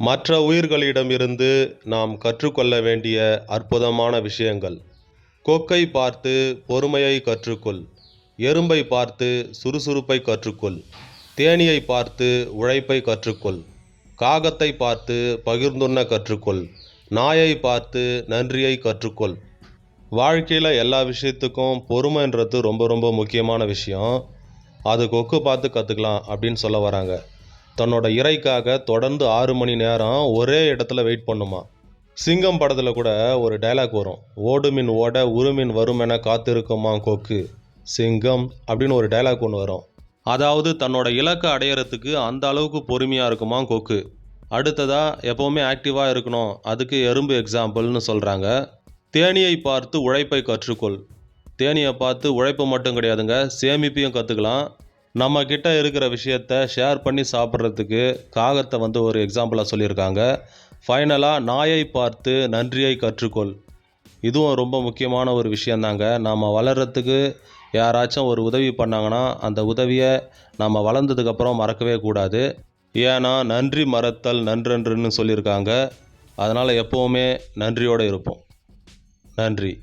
மற்ற உயிர்களிடமிருந்து நாம் கற்றுக்கொள்ள வேண்டிய அற்புதமான விஷயங்கள். கொக்கை பார்த்து பொறுமையை கற்றுக்கொள். எறும்பை பார்த்து சுறுசுறுப்பை கற்றுக்கொள். தேனியை பார்த்து உழைப்பை கற்றுக்கொள். காகத்தை பார்த்து பகிர்ந்துண்ண கற்றுக்கொள். நாயை பார்த்து நன்றியை கற்றுக்கொள். வாழ்க்கையில் எல்லா விஷயத்துக்கும் பொறுமைன்றது ரொம்ப ரொம்ப முக்கியமான விஷயம். அது கொக்கு பார்த்து கற்றுக்கலாம் அப்படின்னு சொல்ல வராங்க. தன்னோட இறைக்காக தொடர்ந்து ஆறு மணி நேரம் ஒரே இடத்துல வெயிட் பண்ணுமா? சிங்கம் படத்தில் கூட ஒரு டைலாக் வரும். ஓடுமின் ஓட உருமின் வரும் என காத்திருக்குமா கொக்கு? சிங்கம் அப்படின்னு ஒரு டைலாக் ஒன்று வரும். அதாவது தன்னோட இலக்கை அடையிறதுக்கு அந்த அளவுக்கு பொறுமையாக இருக்குமா கொக்கு? அடுத்ததாக எப்போவுமே ஆக்டிவாக இருக்கணும். அதுக்கு எறும்பு எக்ஸாம்பிள்னு சொல்கிறாங்க தேனியை பார்த்து உழைப்பை கற்றுக்கொள். தேனியை பார்த்து உழைப்பு மட்டும் கிடையாதுங்க சேமிப்பையும் கற்றுக்கலாம் நம்ம கிட்ட இருக்கிற விஷயத்த ஷேர் பண்ணி சாப்பிட்றதுக்கு காகத்தை வந்து ஒரு எக்ஸாம்பிளாக சொல்லியிருக்காங்க. ஃபைனலாக நாயை பார்த்து நன்றியை கற்றுக்கொள். இதுவும் ரொம்ப முக்கியமான ஒரு விஷயந்தாங்க. நாம் வளர்கிறதுக்கு யாராச்சும் ஒரு உதவி பண்ணாங்கன்னா அந்த உதவியை நம்ம வளர்ந்ததுக்கப்புறம் மறக்கவே கூடாது. ஏன்னா நன்றி மறத்தல் நன்றன்றுன்னு சொல்லியிருக்காங்க. அதனால் எப்போவுமே நன்றியோடு இருப்போம். நன்றி.